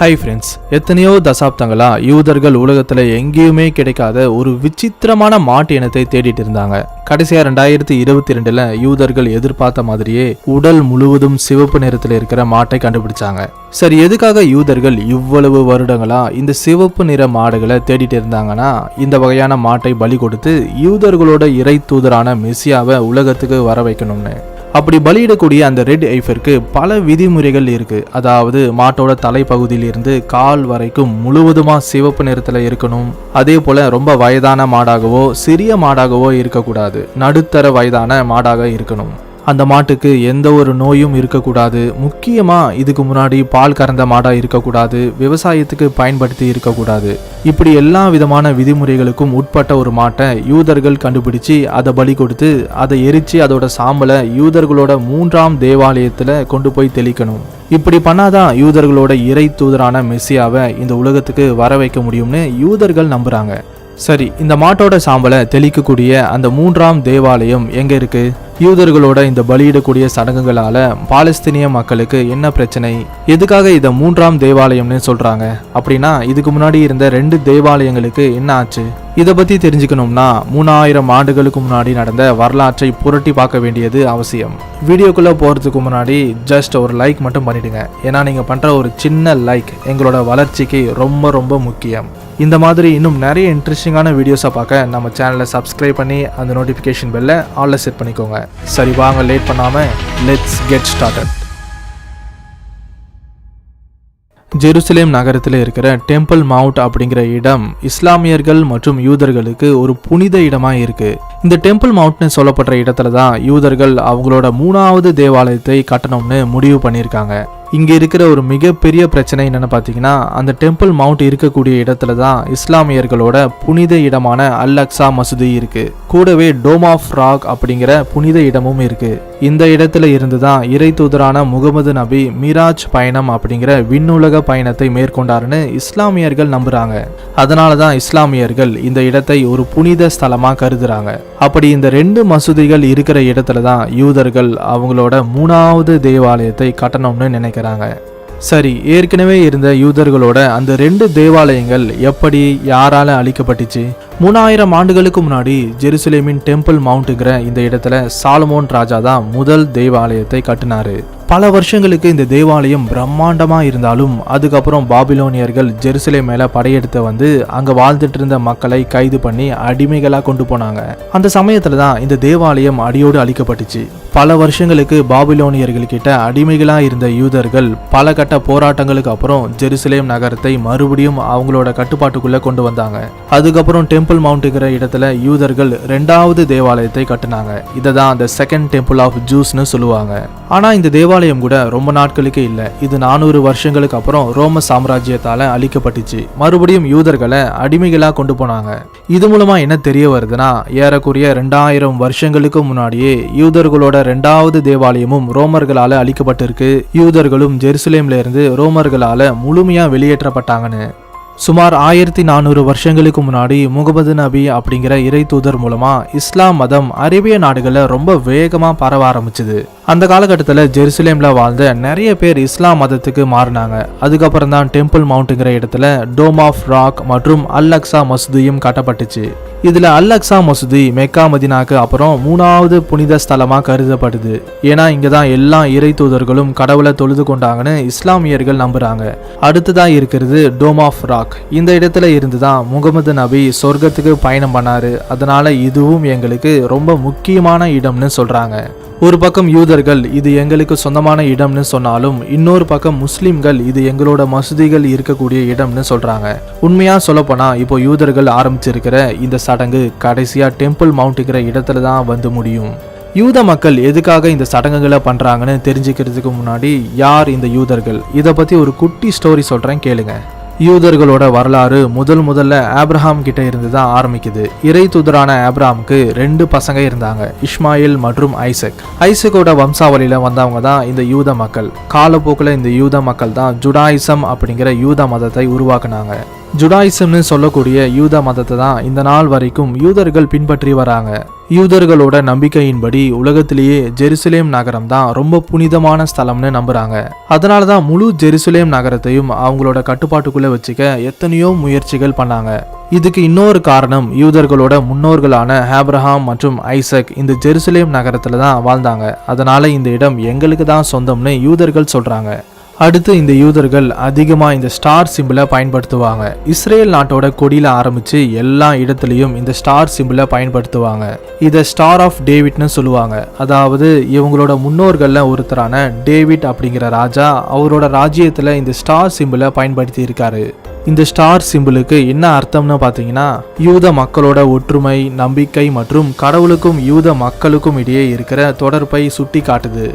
Hi friends எத்தனையோ தசாப்தங்களா யூதர்கள் உலகத்துல எங்கேயுமே கிடைக்காத ஒரு விசித்திரமான மாட்டு இனத்தை தேடிட்டு இருந்தாங்க. கடைசியா ரெண்டாயிரத்தி இருபத்தி ரெண்டுல யூதர்கள் எதிர்பார்த்த மாதிரியே உடல் முழுவதும் சிவப்பு நிறத்தில் இருக்கிற மாட்டை கண்டுபிடிச்சாங்க. சரி எதுக்காக யூதர்கள் இவ்வளவு வருடங்களா இந்த சிவப்பு நிற மாடுகளை தேடிட்டு இருந்தாங்கன்னா இந்த வகையான மாட்டை பலி கொடுத்து யூதர்களோட இறை தூதரான மெஸ்ஸியாவை உலகத்துக்கு வர வைக்கணும்னு அப்படி பலியிடக்கூடிய அந்த ரெட் ஐஃபருக்கு பல விதிமுறைகள் இருக்கு. அதாவது மாட்டோட தலைப்பகுதியிலிருந்து கால் வரைக்கும் முழுவதுமா சிவப்பு நிறத்துல இருக்கணும். அதே போல ரொம்ப வயதான மாடாகவோ சிறிய மாடாகவோ இருக்கக்கூடாது. நடுத்தர வயதான மாடாக இருக்கணும். அந்த மாட்டுக்கு எந்த ஒரு நோயும் இருக்கக்கூடாது. முக்கியமாக இதுக்கு முன்னாடி பால் கறந்த மாடாக இருக்கக்கூடாது. விவசாயத்துக்கு பயன்படுத்தி இருக்கக்கூடாது. இப்படி எல்லா விதமான விதிமுறைகளுக்கும் உட்பட்ட ஒரு மாட்டை யூதர்கள் கண்டுபிடிச்சு அதை பலி கொடுத்து அதை எரித்து அதோட சாம்பலை யூதர்களோட மூன்றாம் தேவாலயத்தில் கொண்டு போய் தெளிக்கணும். இப்படி பண்ணாதான் யூதர்களோட இறை தூதரான மெஸ்ஸியாவை இந்த உலகத்துக்கு வர வைக்க முடியும்னு யூதர்கள் நம்புகிறாங்க சரி இந்த மாட்டோட சாம்பலை தெளிக்கக்கூடிய அந்த மூன்றாம் தேவாலயம் எங்க இருக்கு? யூதர்களோட இந்த பலியிடக்கூடிய சடங்குகளால பாலஸ்தீனிய மக்களுக்கு என்ன பிரச்சனை? எதுக்காக இதை மூன்றாம் தேவாலயம்னு சொல்றாங்க? அப்படின்னா இதுக்கு முன்னாடி இருந்த ரெண்டு தேவாலயங்களுக்கு என்ன ஆச்சு? இதை பத்தி தெரிஞ்சுக்கணும்னா மூணாயிரம் ஆண்டுகளுக்கு முன்னாடி நடந்த வரலாற்றை புரட்டி பார்க்க வேண்டியது அவசியம். வீடியோக்குள்ள போறதுக்கு முன்னாடி ஜஸ்ட் ஒரு லைக் மட்டும் பண்ணிடுங்க. ஏன்னா நீங்க பண்ற ஒரு சின்ன லைக் எங்களோட வளர்ச்சிக்கு ரொம்ப ரொம்ப முக்கியம். இந்த மாதிரி இன்னும் நிறைய இன்ட்ரெஸ்டிங்கான வீடியோஸை பார்க்க நம்ம சேனலை சப்ஸ்கிரைப் பண்ணி அந்த நோட்டிஃபிகேஷன் பெல்லை ஆல்ல செட் பண்ணிக்கோங்க. சரி வாங்க லேட் பண்ணாமல் லெட்ஸ் கெட் ஸ்டார்டட் ஜெருசலேம் நகரத்தில் இருக்கிற டெம்பிள் மவுண்ட் அப்படிங்கிற இடம் இஸ்லாமியர்கள் மற்றும் யூதர்களுக்கு ஒரு புனித இடமாக இருக்கு. இந்த டெம்பிள் மவுண்ட்னு சொல்லப்படுற இடத்துல தான் யூதர்கள் அவங்களோட மூணாவது தேவாலயத்தை கட்டணும்னு முடிவு பண்ணியிருக்காங்க. இங்கே இருக்கிற ஒரு மிகப்பெரிய பிரச்சனை என்னென்னு பார்த்தீங்கன்னா அந்த டெம்பிள் மவுண்ட் இருக்கக்கூடிய இடத்துல தான் இஸ்லாமியர்களோட புனித இடமான அல் அக்ஸா மசூதி இருக்கு. கூடவே டோம் ஆஃப் ராக் அப்படிங்கிற புனித இடமும் இருக்கு. இந்த இடத்துல இருந்து தான் இறை தூதரான முகமது நபி மிராஜ் பயணம் அப்படிங்கிற விண்ணுலக பயணத்தை மேற்கொண்டாருன்னு இஸ்லாமியர்கள் நம்புறாங்க. அதனால தான் இஸ்லாமியர்கள் இந்த இடத்தை ஒரு புனித ஸ்தலமாக கருதுறாங்க. அப்படி இந்த ரெண்டு மசூதிகள் இருக்கிற இடத்துல தான் யூதர்கள் அவங்களோட மூணாவது தேவாலயத்தை கட்டணும்னு நினைக்கிறாங்க. சரி ஏற்கனவே இருந்த யூதர்களோட அந்த ரெண்டு தேவாலயங்கள் எப்படி யாரால அழிக்கப்பட்டுச்சு? மூணாயிரம் ஆண்டுகளுக்கு முன்னாடி ஜெருசலேமின் டெம்பிள் மவுண்ட்டுங்கிற இந்த இடத்துல சாலமோன் ராஜா தான் முதல் தேவாலயத்தை கட்டினாரு. பல வருஷங்களுக்கு இந்த தேவாலயம் பிரம்மாண்டமாக இருந்தாலும் அதுக்கப்புறம் பாபிலோனியர்கள் ஜெருசலேம் மேலே படையெடுத்து வந்து அங்கே வாழ்ந்துட்டு இருந்த மக்களை கைது பண்ணி அடிமைகளாக கொண்டு போனாங்க. அந்த சமயத்தில் தான் இந்த தேவாலயம் அடியோடு அழிக்கப்பட்டுச்சு. பல வருஷங்களுக்கு பாபிலோனியர்கள் கிட்ட இருந்த யூதர்கள் பல கட்ட போராட்டங்களுக்கு அப்புறம் ஜெருசலேம் நகரத்தை மறுபடியும் அவங்களோட கட்டுப்பாட்டுக்குள்ளே கொண்டு வந்தாங்க. அதுக்கப்புறம் டெம்பிள் மவுண்ட்டுங்கிற இடத்துல யூதர்கள் ரெண்டாவது தேவாலயத்தை கட்டினாங்க. இதை தான் அந்த செகண்ட் டெம்பிள் ஆஃப் ஜூஸ்னு சொல்லுவாங்க. ஆனால் இந்த தேவாலயம் கூட ரொம்ப நாட்களுக்கு இல்லை. இது நானூறு வருஷங்களுக்கு அப்புறம் ரோம சாம்ராஜ்யத்தால் அழிக்கப்பட்டுச்சு. மறுபடியும் யூதர்களை அடிமைகளாக கொண்டு போனாங்க. இது மூலமாக என்ன தெரிய வருதுன்னா ஏறக்குறைய ரெண்டாயிரம் வருஷங்களுக்கு முன்னாடியே யூதர்களோட ரெண்டாவது தேவாலயமும் ரோமர்களால் அழிக்கப்பட்டிருக்கு. யூதர்களும் ஜெருசலேம்ல இருந்து ரோமர்களால் முழுமையாக வெளியேற்றப்பட்டாங்கன்னு. சுமார் ஆயிரத்தி நானூறு வருஷங்களுக்கு முன்னாடி முகமது நபி அப்படிங்கிற இறை தூதர் மூலமா இஸ்லாம் மதம் அரேபிய நாடுகளில் ரொம்ப வேகமா பரவ ஆரம்பிச்சுது. அந்த காலகட்டத்தில் ஜெருசலேம்ல வாழ்ந்த நிறைய பேர் இஸ்லாம் மதத்துக்கு மாறினாங்க. அதுக்கப்புறம் தான் டெம்பிள் மவுண்ட்டுங்கிற இடத்துல டோம் ஆஃப் ராக் மற்றும் அல் அக்ஸா மசூதியும் கட்டப்பட்டுச்சு. இதில் அல் அக்ஸா மசூதி மெக்கா மதினாக்கு அப்புறம் மூணாவது புனித ஸ்தலமாக கருதப்படுது. ஏன்னா இங்கே தான் எல்லா இறை தூதர்களும் கடவுளை தொழுது கொண்டாங்கன்னு இஸ்லாமியர்கள் நம்புகிறாங்க அடுத்ததாக இருக்கிறது டோம் ஆஃப் ராக். இந்த இடத்துல இருந்து தான் முகமது நபி சொர்க்கத்துக்கு பயணம் பண்ணார். அதனால் இதுவும் எங்களுக்கு ரொம்ப முக்கியமான இடம்னு சொல்கிறாங்க ஒரு பக்கம் யூதர்கள் இது எங்களுக்கு சொந்தமான இடம்னு சொன்னாலும் இன்னொரு பக்கம் முஸ்லிம்கள் இது எங்களோட மசூதிகள் இருக்கக்கூடிய இடம்னு சொல்றாங்க. உண்மையா சொல்லப்போனா இப்போ யூதர்கள் ஆரம்பிச்சிருக்கிற இந்த சடங்கு கடைசியா டெம்பிள் மவுண்ட்டுங்கிற இடத்துல தான் வந்து முடியும். யூத மக்கள் எதுக்காக இந்த சடங்குகளை பண்றாங்கன்னு தெரிஞ்சுக்கிறதுக்கு முன்னாடி யார் இந்த யூதர்கள்? இதை பத்தி ஒரு குட்டி ஸ்டோரி சொல்றேன் கேளுங்க. யூதர்களோட வரலாறு முதல் முதல்ல ஆப்ரஹாம் கிட்ட இருந்து தான் ஆரம்பிக்குது. இறை தூதரான ஆப்ரஹாமுக்கு ரெண்டு பசங்க இருந்தாங்க இஸ்மாயில் மற்றும் ஐசக். ஐசக்கோட வம்சாவளியில வந்தவங்க தான் இந்த யூத மக்கள். காலப்போக்கில் இந்த யூத மக்கள் தான் ஜுடாயிசம் அப்படிங்கிற யூத மதத்தை உருவாக்குனாங்க. ஜுடாயிசம்னு சொல்லக்கூடிய யூத மதத்தை தான் இந்த நாள் வரைக்கும் யூதர்கள் பின்பற்றி வராங்க. யூதர்களோட நம்பிக்கையின்படி உலகத்திலேயே ஜெருசலேம் நகரம் தான் ரொம்ப புனிதமான ஸ்தலம்னு நம்புறாங்க. அதனால தான் முழு ஜெருசலேம் நகரத்தையும் அவங்களோட கட்டுப்பாட்டுக்குள்ள வச்சுக்க எத்தனையோ முயற்சிகள் பண்ணாங்க. இதுக்கு இன்னொரு காரணம் யூதர்களோட முன்னோர்களான ஆப்ரஹாம் மற்றும் ஐசக் இந்த ஜெருசலேம் நகரத்துல தான் வாழ்ந்தாங்க. அதனால இந்த இடம் எங்களுக்கு தான் சொந்தம்னு யூதர்கள் சொல்றாங்க. அடுத்து இந்த யூதர்கள் அதிகமாக இந்த ஸ்டார் சிம்பிளை பயன்படுத்துவாங்க. இஸ்ரேல் நாட்டோட கொடியில் ஆரம்பித்து எல்லா இடத்துலையும் இந்த ஸ்டார் சிம்பிளை பயன்படுத்துவாங்க. இதை ஸ்டார் ஆஃப் டேவிட்னு சொல்லுவாங்க. அதாவது இவங்களோட முன்னோர்களில் ஒருத்தரான டேவிட் அப்படிங்கிற ராஜா அவரோட ராஜ்யத்தில் இந்த ஸ்டார் சிம்பிளை பயன்படுத்தி இருக்காரு. இந்த ஸ்டார் சிம்பிளுக்கு என்ன அர்த்தம்னு பார்த்தீங்கன்னா யூத மக்களோட ஒற்றுமை நம்பிக்கை மற்றும் கடவுளுக்கும் யூத மக்களுக்கும் இடையே இருக்கிற தொடர்பை சுட்டி காட்டுது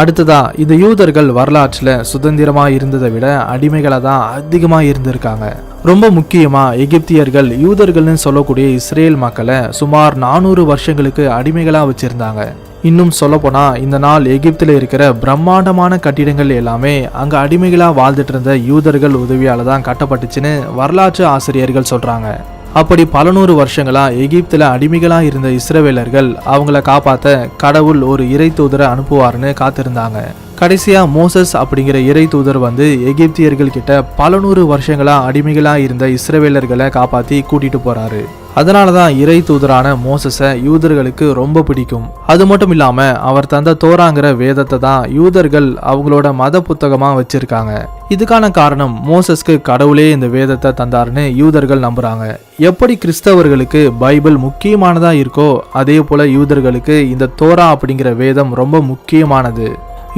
அடுத்ததா இந்த யூதர்கள் வரலாற்றில் சுதந்திரமாக இருந்ததை விட அடிமைகளாக தான் அதிகமாக இருந்திருக்காங்க. ரொம்ப முக்கியமாக எகிப்தியர்கள் யூதர்கள்னு சொல்லக்கூடிய இஸ்ரேல் மக்களை சுமார் நானூறு வருஷங்களுக்கு அடிமைகளாக வச்சுருந்தாங்க. இன்னும் சொல்லப்போனால் இந்த நாள் எகிப்தில் இருக்கிற பிரம்மாண்டமான கட்டிடங்கள் எல்லாமே அங்கே அடிமைகளாக வாழ்ந்துட்டு இருந்த யூதர்கள் உதவியால் தான் கட்டப்பட்டுச்சுன்னு வரலாற்று ஆசிரியர்கள் சொல்கிறாங்க அப்படி பல நூறு வருஷங்களா எகிப்தில் அடிமைகளாக இருந்த இஸ்ரவேலர்கள் அவங்கள காப்பாற்ற கடவுள் ஒரு இறை தூதரை அனுப்புவார்னு காத்திருந்தாங்க. கடைசியாக மோசஸ் அப்படிங்கிற இறை தூதர் வந்து எகிப்தியர்கள் கிட்ட பல நூறு வருஷங்களாக அடிமைகளாக இருந்த இஸ்ரவேலர்களை காப்பாற்றி கூட்டிகிட்டு போகிறாரு அதனால தான் இறை தூதரான மோசஸை யூதர்களுக்கு ரொம்ப பிடிக்கும். அது மட்டும் இல்லாமல் அவர் தந்த தோராங்கிற வேதத்தை தான் யூதர்கள் அவங்களோட மத புத்தகமாக வச்சிருக்காங்க. இதுக்கான காரணம் மோசஸ்க்கு கடவுளே இந்த வேதத்தை தந்தாருன்னு யூதர்கள் நம்புறாங்க. எப்படி கிறிஸ்தவர்களுக்கு பைபிள் முக்கியமானதா இருக்கோ அதே போல யூதர்களுக்கு இந்த தோரா அப்படிங்கிற வேதம் ரொம்ப முக்கியமானது.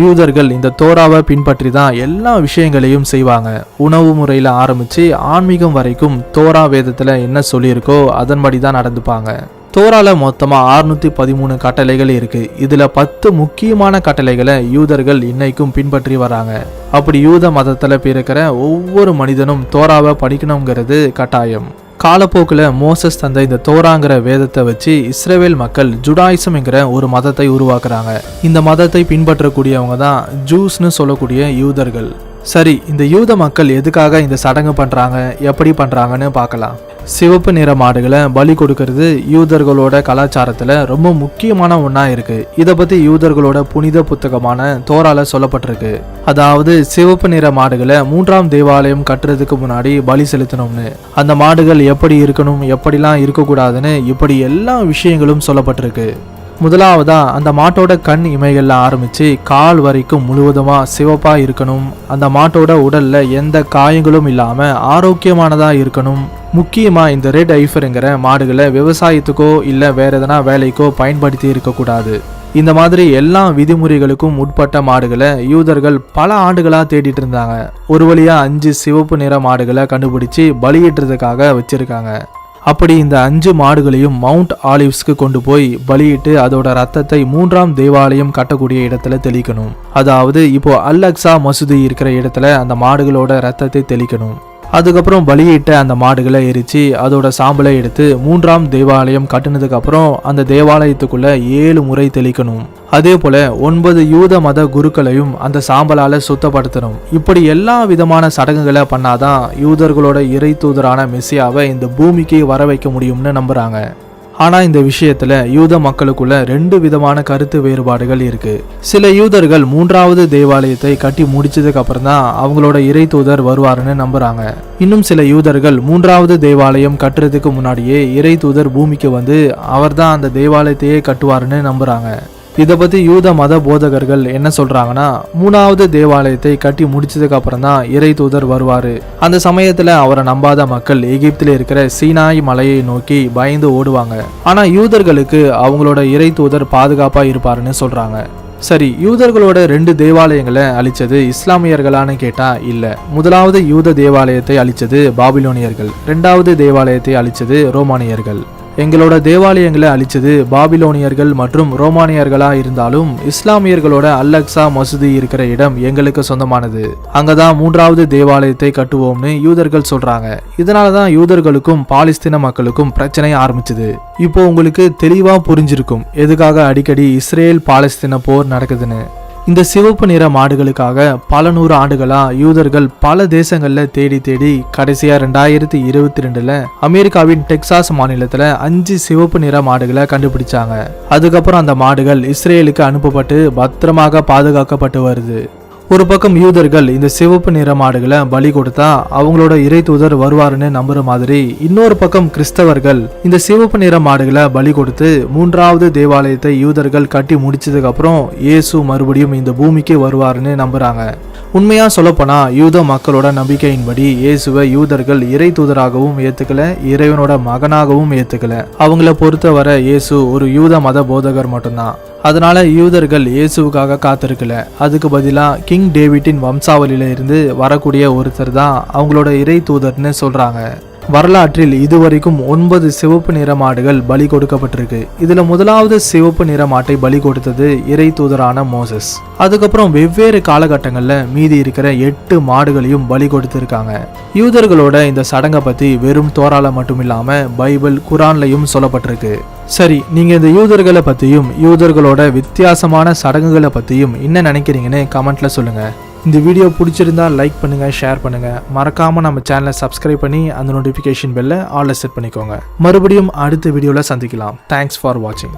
யூதர்கள் இந்த தோராவை பின்பற்றி தான் எல்லா விஷயங்களையும் செய்வாங்க. உணவு முறையில் ஆரம்பித்து ஆன்மீகம் வரைக்கும் தோரா வேதத்தில் என்ன சொல்லியிருக்கோ அதன்படி தான் நடந்துப்பாங்க. தோரால மொத்தமாக அறுநூத்தி பதிமூணு கட்டளைகள் இருக்கு. இதில் பத்து முக்கியமான கட்டளைகளை யூதர்கள் இன்னைக்கும் பின்பற்றி வராங்க. அப்படி யூத மதத்தில் பிறக்கிற ஒவ்வொரு மனிதனும் தோராவை படிக்கணுங்கிறது கட்டாயம். காலப்போக்கில் மோசஸ் தந்த இந்த தோராங்கிற வேதத்தை வச்சு இஸ்ரேவேல் மக்கள் ஜுடாயிசம்ங்கிற ஒரு மதத்தை உருவாக்குறாங்க. இந்த மதத்தை பின்பற்றக்கூடியவங்க தான் ஜூஸ்னு சொல்லக்கூடிய யூதர்கள். சரி இந்த யூத மக்கள் எதுக்காக இந்த சடங்கு பண்ணுறாங்க எப்படி பண்ணுறாங்கன்னு பார்க்கலாம். சிவப்பு நிற மாடுகளை பலி கொடுக்கறது யூதர்களோட கலாச்சாரத்தில் ரொம்ப முக்கியமான ஒன்றா இருக்கு. இதை பற்றி யூதர்களோட புனித புத்தகமான தோரால சொல்லப்பட்டிருக்கு. அதாவது சிவப்பு நிற மாடுகளை மூன்றாம் தேவாலயம் கட்டுறதுக்கு முன்னாடி பலி செலுத்தணும்னு. அந்த மாடுகள் எப்படி இருக்கணும் எப்படிலாம் இருக்கக்கூடாதுன்னு இப்படி எல்லா விஷயங்களும் சொல்லப்பட்டிருக்கு. முதலாவதா அந்த மாட்டோட கண் இமைகள்ல ஆரம்பிச்சு கால் வரைக்கும் முழுவதுமா சிவப்பா இருக்கணும். அந்த மாட்டோட உடல்ல எந்த காயங்களும் இல்லாம ஆரோக்கியமானதா இருக்கணும். முக்கியமாக இந்த ரெட் ஐஃபருங்கிற மாடுகளை விவசாயத்துக்கோ இல்லை வேறு எதனா வேலைக்கோ பயன்படுத்தி இருக்கக்கூடாது இந்த மாதிரி எல்லா விதிமுறைகளுக்கும் உட்பட்ட மாடுகளை யூதர்கள் பல ஆண்டுகளாக தேடிட்டு இருந்தாங்க. ஒரு வழியாக அஞ்சு சிவப்பு நிற மாடுகளை கண்டுபிடிச்சி பலியிடுறதுக்காக வச்சுருக்காங்க. அப்படி இந்த அஞ்சு மாடுகளையும் மவுண்ட் ஆலிவ்ஸ்க்கு கொண்டு போய் பலியிட்டு அதோட ரத்தத்தை மூன்றாம் தேவாலயம் கட்டக்கூடிய இடத்துல தெளிக்கணும். அதாவது இப்போ அல்லக்ஸா மசூதி இருக்கிற இடத்துல அந்த மாடுகளோட ரத்தத்தை தெளிக்கணும். அதுக்கப்புறம் பலியிட்ட அந்த மாடுகளை எரித்து அதோட சாம்பலை எடுத்து மூன்றாம் தேவாலயம் கட்டினதுக்கப்புறம் அந்த தேவாலயத்துக்குள்ள ஏழு முறை தெளிக்கணும். அதே போல ஒன்பது யூத மத குருக்களையும் அந்த சாம்பலால சுத்தப்படுத்தணும். இப்படி எல்லா விதமான சடங்குகளை பண்ணாதான் யூதர்களோட இறை தூதரான மெஸ்ஸியாவை இந்த பூமிக்கு வர வைக்க முடியும்னு நம்புறாங்க. ஆனா இந்த விஷயத்துல யூத மக்களுக்குள்ள ரெண்டு விதமான கருத்து வேறுபாடுகள் இருக்கு. சில யூதர்கள் மூன்றாவது தேவாலயத்தை கட்டி முடிச்சதுக்கு அப்புறம் தான் அவங்களோட இறை தூதர் வருவாருன்னு நம்புறாங்க. இன்னும் சில யூதர்கள் மூன்றாவது தேவாலயம் கட்டுறதுக்கு முன்னாடியே இறை தூதர் பூமிக்கு வந்து அவர்தான் அந்த தேவாலயத்தையே கட்டுவாருன்னு நம்புறாங்க. இதை பற்றி யூத மத போதகர்கள் என்ன சொல்கிறாங்கன்னா மூணாவது தேவாலயத்தை கட்டி முடிச்சதுக்கு அப்புறம் தான் இறை தூதர் வருவார். அந்த சமயத்தில் அவரை நம்பாத மக்கள் எகிப்தில் இருக்கிற சீனாய் மலையை நோக்கி பயந்து ஓடுவாங்க. ஆனால் யூதர்களுக்கு அவங்களோட இறை தூதர் பாதுகாப்பாக இருப்பாருன்னு சொல்கிறாங்க சரி யூதர்களோட ரெண்டு தேவாலயங்களை அழிச்சது இஸ்லாமியர்களான்னு கேட்டால் இல்லை. முதலாவது யூத தேவாலயத்தை அழிச்சது பாபிலோனியர்கள். ரெண்டாவது தேவாலயத்தை அழிச்சது ரோமானியர்கள். எங்களோட தேவாலயங்களை அழிச்சது பாபிலோனியர்கள் மற்றும் ரோமானியர்களா இருந்தாலும் இஸ்லாமியர்களோட அல்லக்ஸா மசூதி இருக்கிற இடம் எங்களுக்கு சொந்தமானது. அங்கதான் மூன்றாவது தேவாலயத்தை கட்டுவோம்னு யூதர்கள் சொல்றாங்க. இதனாலதான் யூதர்களுக்கும் பாலஸ்தீன மக்களுக்கும் பிரச்சனை ஆரம்பிச்சது. இப்போ உங்களுக்கு தெளிவா புரிஞ்சிருக்கும். எதுக்காக அடிக்கடி இஸ்ரேல் பாலஸ்தீன போர் நடக்குதுன்னு. இந்த சிவப்பு நிற மாடுகளுக்காக பல நூறு ஆண்டுகளா யூதர்கள் பல தேசங்கள்ல தேடி தேடி கடைசியா ரெண்டாயிரத்தி இருபத்தி ரெண்டுல அமெரிக்காவின் டெக்சாஸ் மாநிலத்துல அஞ்சு சிவப்பு நிற மாடுகளை கண்டுபிடிச்சாங்க. அதுக்கப்புறம் அந்த மாடுகள் இஸ்ரேலுக்கு அனுப்பப்பட்டு பத்திரமாக பாதுகாக்கப்பட்டு வருது. ஒரு பக்கம் யூதர்கள் இந்த சிவப்பு நிற மாடுகளை பலி கொடுத்தா அவங்களோட இறை தூதர் வருவாருன்னு நம்புற மாதிரி இன்னொரு பக்கம் கிறிஸ்தவர்கள் இந்த சிவப்பு நிற மாடுகளை பலி கொடுத்து மூன்றாவது தேவாலயத்தை யூதர்கள் கட்டி முடிச்சதுக்கு அப்புறம் இயேசு மறுபடியும் இந்த பூமிக்கு வருவாருன்னு நம்புறாங்க. உண்மையா சொல்லப்போனா யூத மக்களோட நம்பிக்கையின்படி இயேசுவை யூதர்கள் இறை தூதராகவும் ஏத்துக்கல இறைவனோட மகனாகவும் ஏத்துக்கல. அவங்கள பொறுத்தவரை இயேசு ஒரு யூத மத போதகர் மட்டும்தான். அதனால யூதர்கள் இயேசுவுக்காக காத்திருக்கல. அதுக்கு பதிலாக கிங் டேவிட்டின் வம்சாவளியில இருந்து வரக்கூடிய ஒருத்தர் தான் அவங்களோட இறை தூதர்னு சொல்கிறாங்க வரலாற்றில் இதுவரைக்கும் ஒன்பது சிவப்பு நிற மாடுகள் பலி கொடுக்கப்பட்டிருக்கு. இதுல முதலாவது சிவப்பு நிற மாட்டை பலி கொடுத்தது இறை தூதரான மோசஸ். அதுக்கப்புறம் வெவ்வேறு காலகட்டங்கள்ல மீதி இருக்கிற எட்டு மாடுகளையும் பலி கொடுத்திருக்காங்க. யூதர்களோட இந்த சடங்கை பத்தி வெறும் தோரால மட்டும் இல்லாம பைபிள் குரான்லையும் சொல்லப்பட்டிருக்கு. சரி நீங்க இந்த யூதர்களை பத்தியும் யூதர்களோட வித்தியாசமான சடங்குகளை பத்தியும் என்ன நினைக்கிறீங்கன்னு கமெண்ட்ல சொல்லுங்க. இந்த வீடியோ பிடிச்சிருந்தா லைக் பண்ணுங்கள் ஷேர் பண்ணுங்கள் மறக்காமல் நம்ம சேனலை சப்ஸ்கிரைப் பண்ணி அந்த நோட்டிஃபிகேஷன் பெல்லை ஆல்ல செட் பண்ணிக்கோங்க. மறுபடியும் அடுத்த வீடியோவில் சந்திக்கலாம். தேங்க்ஸ் ஃபார் வாட்சிங்